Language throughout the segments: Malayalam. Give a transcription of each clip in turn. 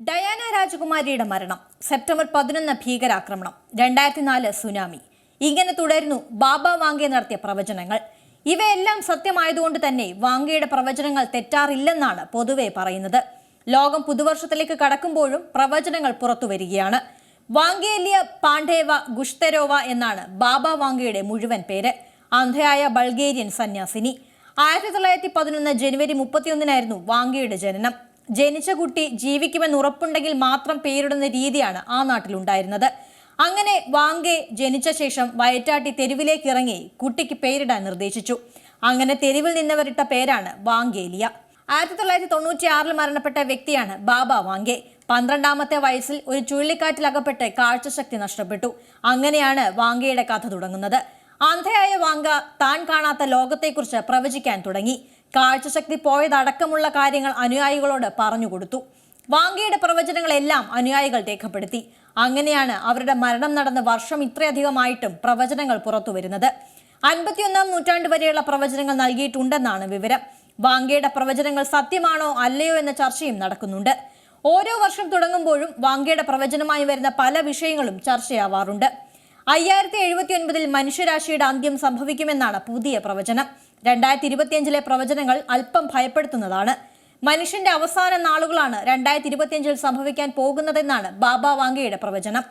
ഡയാന രാജകുമാരിയുടെ മരണം സെപ്റ്റംബർ പതിനൊന്ന് ഭീകരാക്രമണം രണ്ടായിരത്തി നാല് സുനാമി. ഇങ്ങനെ തുടരുന്നു ബാബ വാങ്കെ നടത്തിയ പ്രവചനങ്ങൾ. ഇവയെല്ലാം സത്യമായതുകൊണ്ട് തന്നെ വാങ്കയുടെ പ്രവചനങ്ങൾ തെറ്റാറില്ലെന്നാണ് പൊതുവെ പറയുന്നത്. ലോകം പുതുവർഷത്തിലേക്ക് കടക്കുമ്പോഴും പ്രവചനങ്ങൾ പുറത്തു വരികയാണ് വാങ്കേലിയ പാണ്ഡേവ ഗുഷ്തരോവ എന്നാണ് ബാബ വാങ്കയുടെ മുഴുവൻ പേര്. അന്ധയായ ബൾഗേരിയൻ സന്യാസിനി. ആയിരത്തി തൊള്ളായിരത്തി പതിനൊന്ന് ജനുവരി മുപ്പത്തിയൊന്നിനായിരുന്നു വാങ്കയുടെ ജനനം. ജനിച്ച കുട്ടി ജീവിക്കുമെന്ന് ഉറപ്പുണ്ടെങ്കിൽ മാത്രം പേരിടുന്ന രീതിയാണ് ആ നാട്ടിലുണ്ടായിരുന്നത്. അങ്ങനെ വാങ്കെ ജനിച്ച ശേഷം വയറ്റാട്ടി തെരുവിലേക്ക് ഇറങ്ങി കുട്ടിക്ക് പേരിടാൻ നിർദ്ദേശിച്ചു. അങ്ങനെ തെരുവിൽ നിന്നവരിട്ട പേരാണ് വാങ്കേലിയ. ആയിരത്തി തൊള്ളായിരത്തി തൊണ്ണൂറ്റി ആറിൽ മരണപ്പെട്ട വ്യക്തിയാണ് ബാബ വാങ്കെ. പന്ത്രണ്ടാമത്തെ വയസ്സിൽ ഒരു ചുഴലിക്കാറ്റിൽ അകപ്പെട്ട് കാഴ്ചശക്തി നഷ്ടപ്പെട്ടു. അങ്ങനെയാണ് വാങ്കയുടെ കഥ തുടങ്ങുന്നത്. അന്ധയായ വാങ്ക താൻ കാണാത്ത ലോകത്തെക്കുറിച്ച് പ്രവചിക്കാൻ തുടങ്ങി. കാഴ്ചശക്തി പോയതടക്കമുള്ള കാര്യങ്ങൾ അനുയായികളോട് പറഞ്ഞുകൊടുത്തു. വാങ്കയുടെ പ്രവചനങ്ങളെല്ലാം അനുയായികൾ രേഖപ്പെടുത്തി. അങ്ങനെയാണ് അവരുടെ മരണം നടന്ന വർഷം ഇത്രയധികമായിട്ടും പ്രവചനങ്ങൾ പുറത്തു വരുന്നത് അൻപത്തിയൊന്നാം നൂറ്റാണ്ട് വരെയുള്ള പ്രവചനങ്ങൾ നൽകിയിട്ടുണ്ടെന്നാണ് വിവരം. വാങ്കയുടെ പ്രവചനങ്ങൾ സത്യമാണോ അല്ലയോ എന്ന ചർച്ചയും നടക്കുന്നുണ്ട്. ഓരോ വർഷം തുടങ്ങുമ്പോഴും വാങ്കയുടെ പ്രവചനമായി വരുന്ന പല വിഷയങ്ങളും ചർച്ചയാവാറുണ്ട്. അയ്യായിരത്തി എഴുപത്തി ഒൻപതിൽ മനുഷ്യരാശിയുടെ അന്ത്യം സംഭവിക്കുമെന്നാണ് പുതിയ പ്രവചനം. രണ്ടായിരത്തി ഇരുപത്തിയഞ്ചിലെ പ്രവചനങ്ങൾ അല്പം ഭയപ്പെടുത്തുന്നതാണ്. മനുഷ്യന്റെ അവസാന നാളുകളാണ് രണ്ടായിരത്തി ഇരുപത്തിയഞ്ചിൽ സംഭവിക്കാൻ പോകുന്നതെന്നാണ് ബാബ വാങ്കയുടെ പ്രവചനം.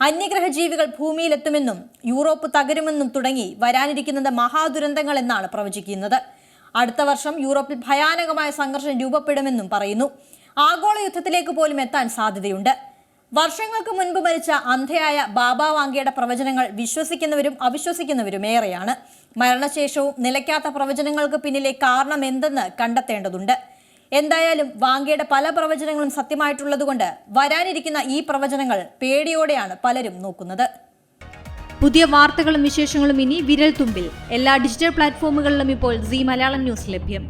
അന്യഗ്രഹ ജീവികൾ ഭൂമിയിലെത്തുമെന്നും യൂറോപ്പ് തകരുമെന്നും തുടങ്ങി വരാനിരിക്കുന്നത് മഹാദുരന്തങ്ങൾ എന്നാണ് പ്രവചിക്കുന്നത്. അടുത്ത വർഷം യൂറോപ്പിൽ ഭയാനകമായ സംഘർഷം രൂപപ്പെടുമെന്നും പറയുന്നു. ആഗോള യുദ്ധത്തിലേക്ക് പോലും എത്താൻ സാധ്യതയുണ്ട്. വർഷങ്ങൾക്ക് മുൻപ് മരിച്ച അന്ധയായ ബാബ വാങ്കയുടെ പ്രവചനങ്ങൾ വിശ്വസിക്കുന്നവരും അവിശ്വസിക്കുന്നവരും ഏറെയാണ്. മരണശേഷവും നിലയ്ക്കാത്ത പ്രവചനങ്ങൾക്ക് പിന്നിലെ കാരണം എന്തെന്ന് കണ്ടെത്തേണ്ടതുണ്ട്. എന്തായാലും വാങ്കയുടെ പല പ്രവചനങ്ങളും സത്യമായിട്ടുള്ളതുകൊണ്ട് വരാനിരിക്കുന്ന ഈ പ്രവചനങ്ങൾ പേടിയോടെയാണ് പലരും നോക്കുന്നത്. പുതിയ വാർത്തകളും വിശേഷങ്ങളും ഇനി വിരൽ തുമ്പിൽ എല്ലാ ഡിജിറ്റൽ പ്ലാറ്റ്ഫോമുകളിലും ഇപ്പോൾ സി മലയാളം ന്യൂസ് ലഭ്യം.